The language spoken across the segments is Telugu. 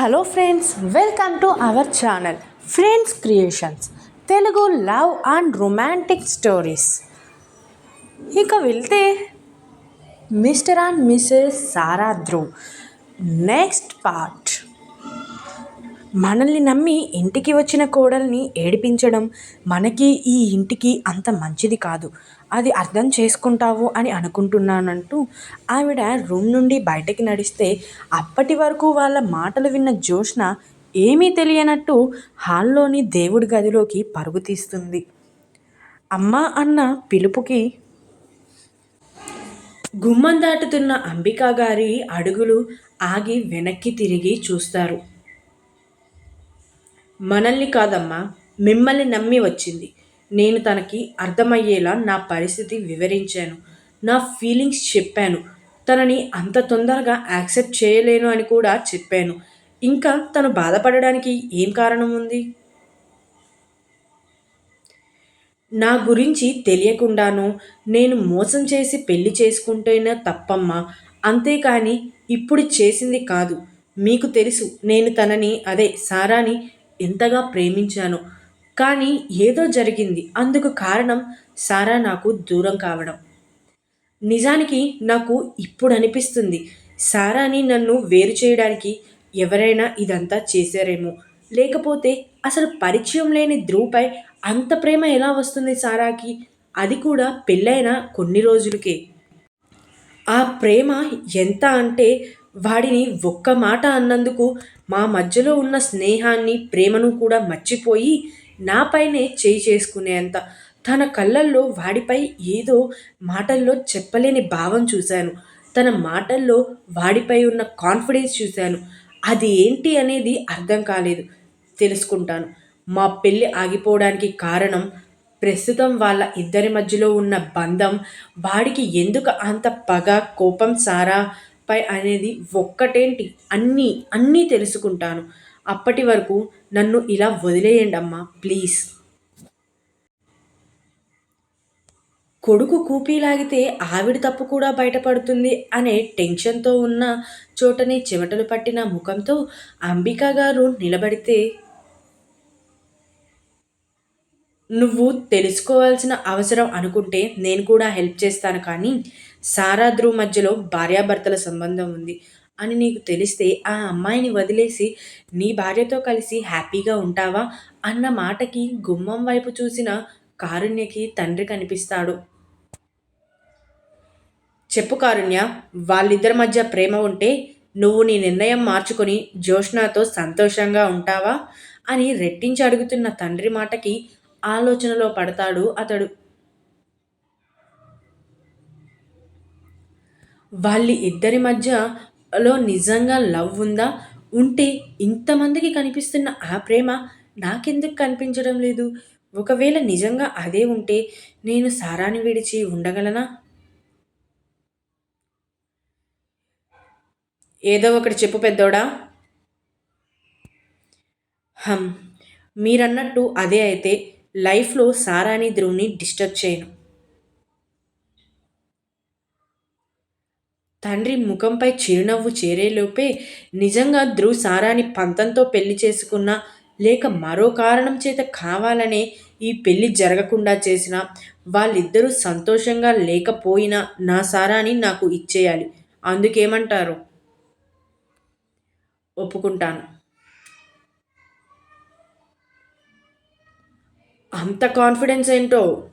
Hello friends welcome to our channel friends creations Telugu love and romantic stories. ఇక వెళ్తే mister and missus Sara Dhruv. Next part. మనల్ని నమ్మి ఇంటికి వచ్చిన కోడల్ని ఏడిపించడం మనకి ఈ ఇంటికి అంత మంచిది కాదు. అది అర్థం చేసుకుంటావు అని అనుకుంటున్నానంటూ ఆవిడ రూమ్ నుండి బయటకి నడిస్తే అప్పటి వరకు వాళ్ళ మాటలు విన్న జోష్న ఏమీ తెలియనట్టు హాల్లోని దేవుడి గదిలోకి పరుగు తీస్తుంది. అమ్మ అన్న పిలుపుకి గుమ్మం దాటుతున్న అంబికా గారి అడుగులు ఆగి వెనక్కి తిరిగి చూస్తారు. మనల్ని కాదమ్మా మిమ్మల్ని నమ్మి వచ్చింది. నేను తనకి అర్థమయ్యేలా నా పరిస్థితి వివరించాను. నా ఫీలింగ్స్ చెప్పాను. తనని అంత తొందరగా యాక్సెప్ట్ చేయలేను అని కూడా చెప్పాను. ఇంకా తను బాధపడడానికి ఏం కారణం ఉంది? నా గురించి తెలియకుండాను నేను మోసం చేసి పెళ్ళి చేసుకుంటేనే తప్పమ్మా. అంతేకాని ఇప్పుడు చేసింది కాదు. మీకు తెలుసు నేను తనని అదే సారాని ఎంతగా ప్రేమించాను. కానీ ఏదో జరిగింది. అందుకు కారణం సారా నాకు దూరం కావడం. నిజానికి నాకు ఇప్పుడు అనిపిస్తుంది. సారాని నన్ను వేరు చేయడానికి ఎవరైనా ఇదంతా చేశారేమో. లేకపోతే అసలు పరిచయం లేని ధ్రువుపై అంత ప్రేమ ఎలా వస్తుంది సారాకి? అది కూడా పెళ్ళైన కొన్ని రోజులకే. ఆ ప్రేమ ఎంత అంటే వాడిని ఒక్క మాట అన్నందుకు మా మధ్యలో ఉన్న స్నేహాన్ని ప్రేమను కూడా మర్చిపోయి నాపైనే చేయి చేసుకునేంత తన కళ్ళల్లో వాడిపై ఏదో మాటల్లో చెప్పలేని భావం చూశాను. తన మాటల్లో వాడిపై ఉన్న కాన్ఫిడెన్స్ చూశాను. అది ఏంటి అనేది అర్థం కాలేదు. తెలుసుకుంటాను. మా పెళ్ళి ఆగిపోవడానికి కారణం ప్రస్తుతం వాళ్ళ ఇద్దరి మధ్యలో ఉన్న బంధం వాడికి ఎందుకు అంత పగ కోపం సారా పై అనేది ఒక్కటేంటి? అన్నీ అన్నీ తెలుసుకుంటాను. అప్పటి వరకు నన్ను ఇలా వదిలేయండి అమ్మా ప్లీజ్. కొడుకు కూపీలాగితే ఆవిడ తప్పు కూడా బయటపడుతుంది అనే టెన్షన్తో ఉన్న చోటని చెమటలు పట్టిన ముఖంతో అంబికా గారు నిలబడితే నువ్వు తెలుసుకోవాల్సిన అవసరం అనుకుంటే నేను కూడా హెల్ప్ చేస్తాను కానీ సారా ధ్రువ్ మధ్యలో భార్యాభర్తల సంబంధం ఉంది అని నీకు తెలిస్తే ఆ అమ్మాయిని వదిలేసి నీ భార్యతో కలిసి హ్యాపీగా ఉంటావా అన్న మాటకి గుమ్మం వైపు చూసిన కారుణ్యకి తండ్రి కనిపిస్తాడు. చెప్పు కారుణ్య వాళ్ళిద్దరి మధ్య ప్రేమ ఉంటే నువ్వు నీ నిర్ణయం మార్చుకొని జోష్నాతో సంతోషంగా ఉంటావా అని రెట్టించి అడుగుతున్న తండ్రి మాటకి ఆలోచనలో పడతాడు అతడు. వాళ్ళ ఇద్దరి మధ్యలో నిజంగా లవ్ ఉందా? ఉంటే ఇంతమందికి కనిపిస్తున్న ఆ ప్రేమ నాకెందుకు కనిపించడం లేదు? ఒకవేళ నిజంగా అదే ఉంటే నేను సారాన్ని విడిచి ఉండగలనా? ఏదో ఒకటి చెప్పు పెద్దోడా. హం మీరన్నట్టు అదే అయితే లైఫ్లో సారాని ధ్రువుని డిస్టర్బ్ చేయను. తండ్రి ముఖంపై చిరునవ్వు చేరేలోపే నిజంగా ధ్రువ్ సారాని పంతంతో పెళ్ళి చేసుకున్నా లేక మరో కారణం చేత కావాలనే ఈ పెళ్ళి జరగకుండా చేసిన వాళ్ళిద్దరూ సంతోషంగా లేకపోయినా నా సారాని నాకు ఇచ్చేయాలి. అందుకేమంటారు? ఒప్పుకుంటాను. అంత కాన్ఫిడెన్స్ ఏంటో?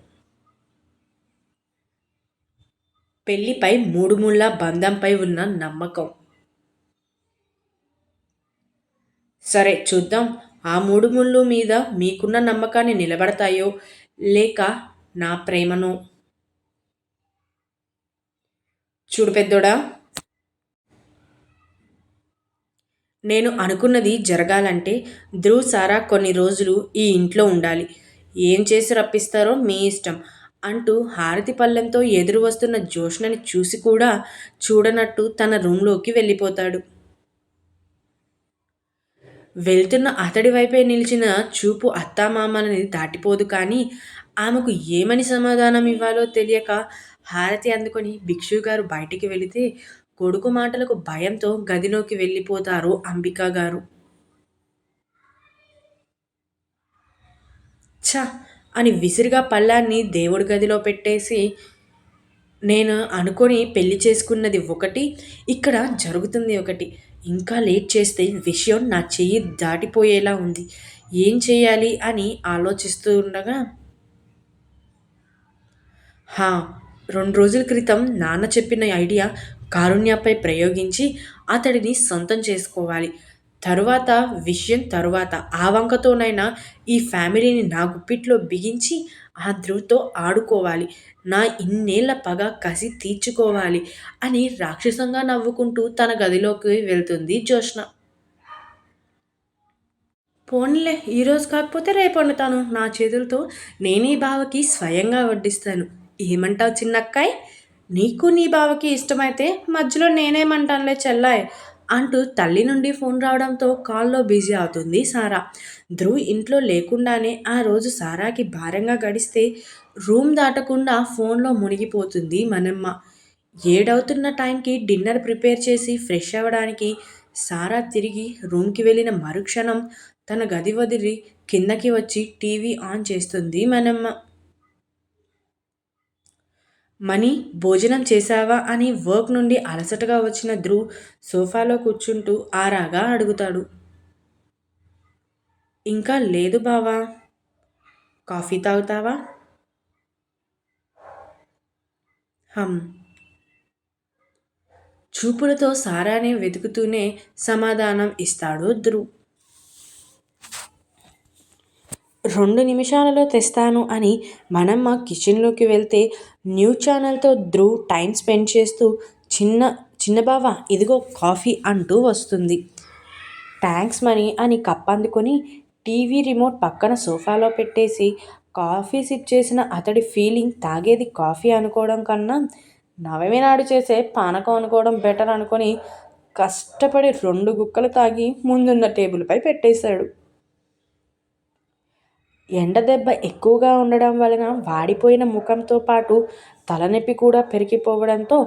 పెళ్ళిపై మూడు ముళ్ళ బంధంపై ఉన్న నమ్మకం. సరే చూద్దాం. ఆ మూడు ముళ్ళు మీద మీకున్న నమ్మకాన్ని నిలబడతాయో లేక నా ప్రేమను? చూడు పెద్దోడా. నేను అనుకున్నది జరగాలంటే ధ్రువ్ సారా కొన్ని రోజులు ఈ ఇంట్లో ఉండాలి. ఏం చేసి రప్పిస్తారో మీ ఇష్టం. అంటూ హారతి పళ్ళెంతో ఎదురు వస్తున్న జోష్ణని చూసి కూడా చూడనట్టు తన రూంలోకి వెళ్ళిపోతాడు. వెళ్తున్న అతడి వైపే నిలిచిన చూపు అత్తామామలని దాటిపోదు కానీ ఆమెకు ఏమని సమాధానం ఇవ్వాలో తెలియక హారతి అందుకొని భిక్షు గారు బయటికి వెళితే కొడుకు మాటలకు భయంతో గదిలోకి వెళ్ళిపోతారు అంబికా గారు. చ అని విసిరిగా పళ్ళాన్ని దేవుడి గదిలో పెట్టేసి నేను అనుకొని పెళ్ళి చేసుకున్నది ఒకటి ఇక్కడ జరుగుతుంది ఒకటి. ఇంకా లేట్ చేస్తే విషయం నా చెయ్యి దాటిపోయేలా ఉంది. ఏం చేయాలి అని ఆలోచిస్తూ ఉండగా హా రెండు రోజుల క్రితం నాన్న చెప్పిన ఐడియా కారుణ్యపై ప్రయోగించి అతడిని సొంతం చేసుకోవాలి. తరువాత విషయం తరువాత ఆ వంకతోనైనా ఈ ఫ్యామిలీని నా గుప్పిట్లో బిగించి ఆ ధ్రువ్తో ఆడుకోవాలి. నా ఇన్నేళ్ళ పగ కసి తీర్చుకోవాలి అని రాక్షసంగా నవ్వుకుంటూ తన గదిలోకి వెళ్తుంది జోష్న పోన్లే ఈరోజు కాకపోతే రేపు వండుతాను. నా చేతులతో నేనే బావకి స్వయంగా వడ్డిస్తాను. ఏమంటావు చిన్నక్కాయ్? నీకు నీ బావకి ఇష్టమైతే మధ్యలో నేనేమంటానులే చెల్లాయ్. అంటూ తల్లి నుండి ఫోన్ రావడంతో కాల్లో బిజీ అవుతుంది సారా. ధ్రువ్ ఇంట్లో లేకుండానే ఆ రోజు సారాకి భారంగా గడిస్తే రూమ్ దాటకుండా ఫోన్లో మునిగిపోతుంది మనమ్మ. ఏడవుతున్న టైంకి డిన్నర్ ప్రిపేర్ చేసి ఫ్రెష్ అవ్వడానికి సారా తిరిగి రూమ్కి వెళ్ళిన మరుక్షణం తన గది వదిలి కిందకి వచ్చి టీవీ ఆన్ చేస్తుంది మనమ్మ. మనీ భోజనం చేశావా అని వర్క్ నుండి అలసటగా వచ్చిన ధ్రువ్ సోఫాలో కూర్చుంటూ ఆరాగా అడుగుతాడు. ఇంకా లేదు బావా. కాఫీ తాగుతావా? హమ్. చూపులతో సారానే వెతుకుతూనే సమాధానం ఇస్తాడు ధ్రువ్ రెండు నిమిషాలలో తెస్తాను అని మనమ్మ కిచెన్లోకి వెళ్తే న్యూస్ ఛానల్తో ధ్రువ్ టైం స్పెండ్ చేస్తూ చిన్న చిన్న బావ ఇదిగో కాఫీ అంటూ వస్తుంది. థ్యాంక్స్ మనీ అని కప్ అందుకొని టీవీ రిమోట్ పక్కన సోఫాలో పెట్టేసి కాఫీ సిప్ చేసిన అతడి ఫీలింగ్ తాగేది కాఫీ అనుకోవడం కన్నా నవమి నాడు చేసే పానకం అనుకోవడం బెటర్ అనుకొని కష్టపడి రెండు గుక్కలు తాగి ముందున్న టేబుల్పై పెట్టేశాడు. ఎండ దెబ్బ ఎక్కువగా ఉండడం వలన వాడిపోయిన ముఖంతో పాటు తలనొప్పి కూడా పెరిగిపోవడంతో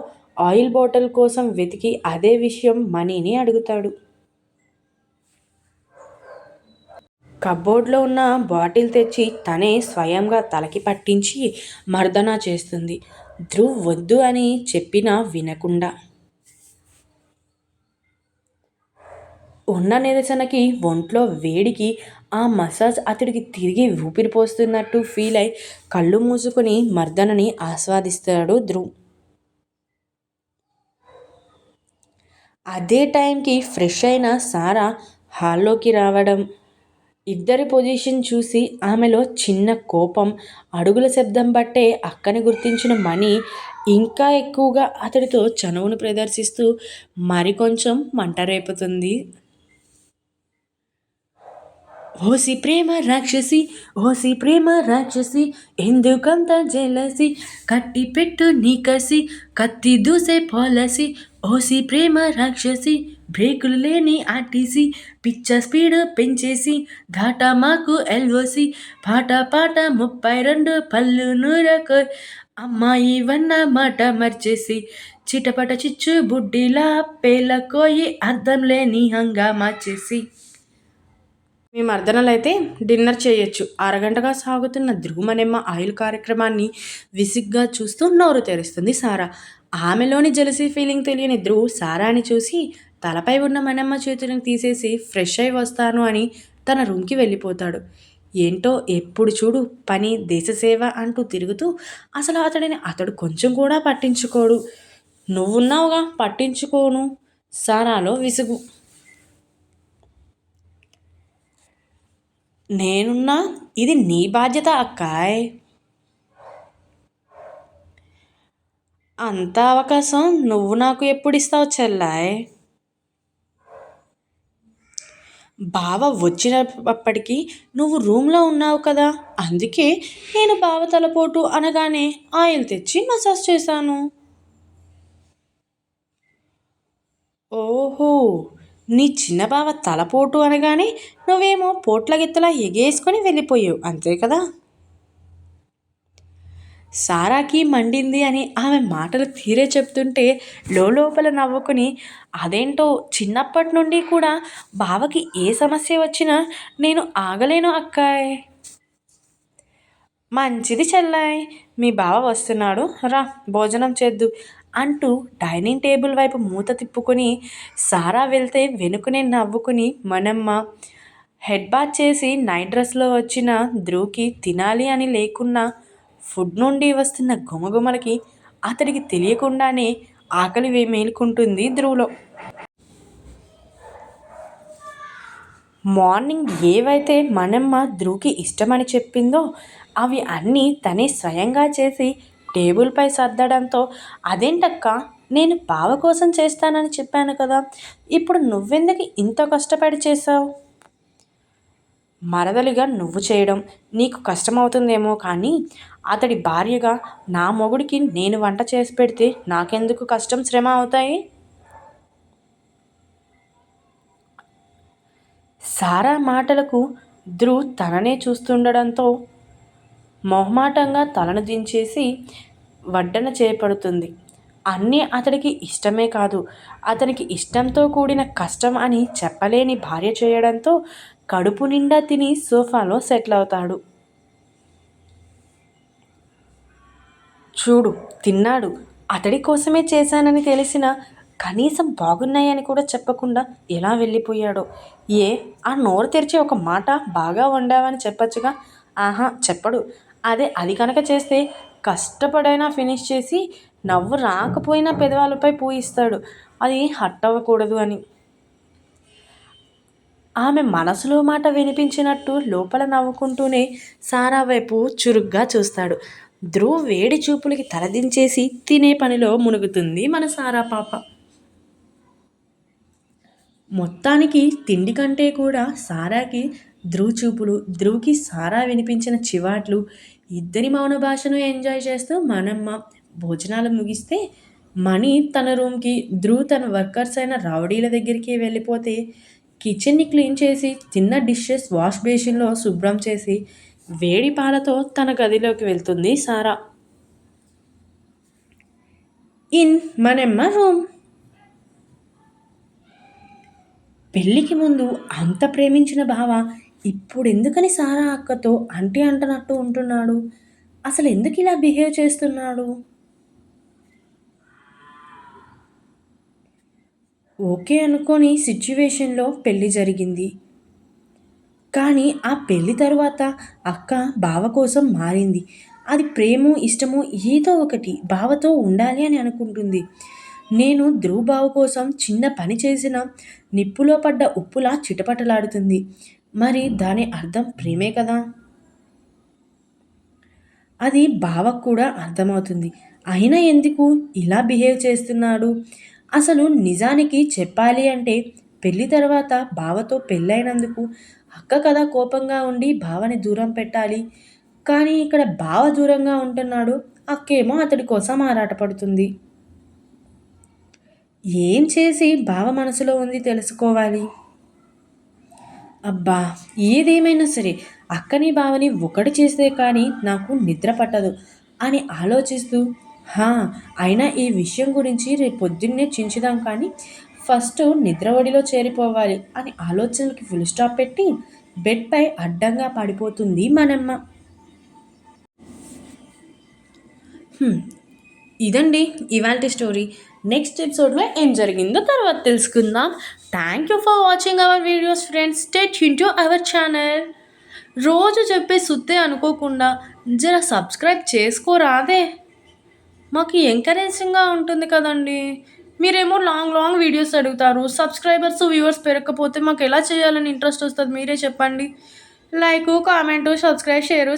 ఆయిల్ బాటిల్ కోసం వెతికి అదే విషయం మనీని అడుగుతాడు. కబోర్డ్లో ఉన్న బాటిల్ తెచ్చి తనే స్వయంగా తలకి పట్టించి మర్దనా చేస్తుంది. ధ్రువ్ వద్దు అని చెప్పినా వినకుండా. ఉన్న నిరసనకి ఒంట్లో వేడికి ఆ మసాజ్ అతడికి తిరిగి ఊపిరి పోస్తున్నట్టు ఫీల్ అయి కళ్ళు మూసుకొని మర్దనని ఆస్వాదిస్తాడు ధ్రువ్. అదే టైంకి ఫ్రెష్ అయిన సారా హాల్లోకి రావడం. ఇద్దరి పొజిషన్ చూసి ఆమెలో చిన్న కోపం అడుగుల శబ్దం బట్టే అక్కని గుర్తించిన మణి ఇంకా ఎక్కువగా అతడితో చనువును ప్రదర్శిస్తూ మరికొంచెం మంట రేపుతుంది. ఓసి ప్రేమ రాక్షసి ఓసి ప్రేమ రాక్షసి ఎందుకంత జలసి? కట్టి పెట్టు నీకసి కత్తి దూసే పాలసి ఓసి ప్రేమ రాక్షసి బ్రేకులు లేని ఆర్టీసీ పిచ్చ స్పీడ్ పెంచేసి ఘాటా మాకు ఎల్ఓసి పాట పాట ముప్పై రెండు పళ్ళు నూరకు అమ్మాయి వన్న మాట మర్చేసి చిటపట చిచ్చు బుడ్డిలా పేల కోయి అర్థం లేని హంగా మార్చేసి. మీ మర్దనలైతే డిన్నర్ చేయొచ్చు. అరగంటగా సాగుతున్న ధ్రువమనెమ్మ ఆయిల్ కార్యక్రమాన్ని విసిగ్గా చూస్తూ నోరు తెరుస్తుంది సారా. ఆమెలోని జలసీ ఫీలింగ్ తెలియని ధ్రువ్ సారాని చూసి తలపై ఉన్న మనమ్మ చేతులను తీసేసి ఫ్రెష్ అయి వస్తాను అని తన రూమ్కి వెళ్ళిపోతాడు. ఏంటో ఎప్పుడు చూడు పని దేశసేవ అంటూ తిరుగుతూ అసలు అతడిని అతడు కొంచెం కూడా పట్టించుకోడు. నువ్వున్నావుగా పట్టించుకోను. సారాలో విసుగు. నేనున్నా ఇది నీ బాధ్యత అక్కాయ్. అంత అవకాశం నువ్వు నాకు ఎప్పుడు ఇస్తావు చెల్లాయ్? బావ వచ్చినప్పటికీ నువ్వు రూమ్లో ఉన్నావు కదా అందుకే నేను బావ తలపోటు అనగానే ఆయిల్ తెచ్చి మసాజ్ చేశాను. ఓహో నీ చిన్న బావ తలపోటు అనగానే నువ్వేమో పోట్ల గిత్తలా ఎగేసుకొని వెళ్ళిపోయావు అంతే కదా? సారాకి మండింది అని ఆమె మాటలు తీరే చెప్తుంటే లోపల నవ్వుకుని అదేంటో చిన్నప్పటి నుండి కూడా బావకి ఏ సమస్య వచ్చినా నేను ఆగలేను అక్కాయ్. మంచిది చెల్లాయ్ మీ బావ వస్తున్నాడు రా భోజనం చేద్దు. అంటూ డైనింగ్ టేబుల్ వైపు మూత తిప్పుకొని సారా వెళ్తే వెనుకనే నవ్వుకుని మనమ్మ హెడ్ బాత్ చేసి నైట్ డ్రెస్లో వచ్చిన ధ్రువ్కి తినాలి అని లేకున్నా ఫుడ్ నుండి వస్తున్న గుమగుమలకి అతడికి తెలియకుండానే ఆకలి మేలుకుంటుంది ధ్రువులో. మార్నింగ్ ఏవైతే మనమ్మ ధ్రువుకి ఇష్టమని చెప్పిందో అవి అన్నీ తనే స్వయంగా చేసి టేబుల్పై సర్దడంతో అదేంటక్క? నేను బావ కోసం చేస్తానని చెప్పాను కదా. ఇప్పుడు నువ్వెందుకు ఇంత కష్టపడి చేసావు మరదలిగా నువ్వు చేయడం నీకు కష్టమవుతుందేమో కానీ అతడి భార్యగా నా మొగుడికి నేను వంట చేసి పెడితే నాకెందుకు కష్టం శ్రమ అవుతాయి? సారా మాటలకు ధ్రువ్ తననే చూస్తుండడంతో మొహమాటంగా తలను దించేసి వడ్డన చేపడుతుంది. అన్నీ అతడికి ఇష్టమే కాదు. అతనికి ఇష్టంతో కూడిన కష్టం అని చెప్పలేని భార్య చేయడంతో కడుపు నిండా తిని సోఫాలో సెటిల్ అవుతాడు. చూడు తిన్నాడు. అతడి కోసమే చేశానని తెలిసిన కనీసం బాగున్నాయని కూడా చెప్పకుండా ఎలా వెళ్ళిపోయాడో? ఏ ఆ నోరు తెరిచి ఒక మాట బాగా వండావని చెప్పచ్చుగా? ఆహా చెప్పడు. అదే అది కనుక చేస్తే కష్టపడైనా ఫినిష్ చేసి నవ్వు రాకపోయినా పెదవాళ్ళపై పూయిస్తాడు. అది హట్ అవ్వకూడదు అని. ఆమె మనసులో మాట వినిపించినట్టు లోపల నవ్వుకుంటూనే సారా వైపు చురుగ్గా చూస్తాడు. ధ్రువ్ వేడి చూపులకి తలదించేసి తినే పనిలో మునుగుతుంది మన సారా పాప. మొత్తానికి తిండి కంటే కూడా సారాకి ధ్రువ్ చూపులు ధ్రువ్కి సారా వినిపించిన చివాట్లు ఇద్దరి మౌన భాషను ఎంజాయ్ చేస్తూ మనమ్మ భోజనాలు ముగిస్తే మణి తన రూమ్కి ధ్రువ్ తన వర్కర్స్ అయిన రౌడీల దగ్గరికి వెళ్ళిపోతే కిచెన్ని క్లీన్ చేసి తిన్న డిషెస్ వాష్ బేసిన్లో శుభ్రం చేసి వేడి పాలతో తన గదిలోకి వెళ్తుంది సారా. In మనమ్మ room. పెళ్ళికి ముందు అంత ప్రేమించిన బావ ఇప్పుడు ఎందుకని సారా అక్కతో అంటి అంటనట్టు ఉంటున్నాడు? అసలు ఎందుకు ఇలా బిహేవ్ చేస్తున్నాడు? ఓకే అనుకోని సిచ్యువేషన్లో పెళ్ళి జరిగింది. కానీ ఆ పెళ్ళి తర్వాత అక్క బావ కోసం మారింది. అది ప్రేమో ఇష్టము ఏదో ఒకటి బావతో ఉండాలి అని అనుకుంటుంది. నేను ధ్రువ బావ కోసం చిన్న పని చేసిన నిప్పులో పడ్డ ఉప్పులా చిటపటలాడుతుంది. మరి దాని అర్థం ప్రేమే కదా? అది బావకు కూడా అర్థమవుతుంది. అయినా ఎందుకు ఇలా బిహేవ్ చేస్తున్నాడు? అసలు నిజానికి చెప్పాలి అంటే పెళ్ళి తర్వాత బావతో పెళ్ళైనందుకు అక్క కదా కోపంగా ఉండి బావని దూరం పెట్టాలి. కానీ ఇక్కడ బావ దూరంగా ఉంటున్నాడు. అక్కేమో అతడి కోసం ఆరాటపడుతుంది. ఏం చేసి బావ మనసులో ఉంది తెలుసుకోవాలి? అబ్బా ఏదేమైనా సరే అక్కని బావని ఒకటి చేస్తే కానీ నాకు నిద్ర పట్టదు అని ఆలోచిస్తూ హా అయినా ఈ విషయం గురించి రేపు పొద్దున్నే చించుదాం కానీ ఫస్ట్ నిద్ర ఒడిలో చేరిపోవాలి అని ఆలోచనలకి ఫుల్ స్టాప్ పెట్టి బెడ్పై అడ్డంగా పడిపోతుంది మనమ్మ. ఇదండి ఇవాంటి స్టోరీ. నెక్స్ట్ ఎపిసోడ్లో ఏం జరిగిందో తర్వాత తెలుసుకుందాం. Thank you for watching our videos friends state to our channel రోజు చెప్పే సుత్తే అనుకోకుండా జర సబ్స్క్రైబ్ చేసుకోరాదే మాకు ఎంకరేజింగ్గా ఉంటుంది కదండి. మీరేమో లాంగ్ లాంగ్ వీడియోస్ అడుగుతారు. సబ్స్క్రైబర్స్ వ్యూవర్స్ పెరగకపోతే మాకు ఎలా చేయాలని ఇంట్రెస్ట్ వస్తుంది మీరే చెప్పండి. లైక్ కామెంటు సబ్స్క్రైబ్ షేరు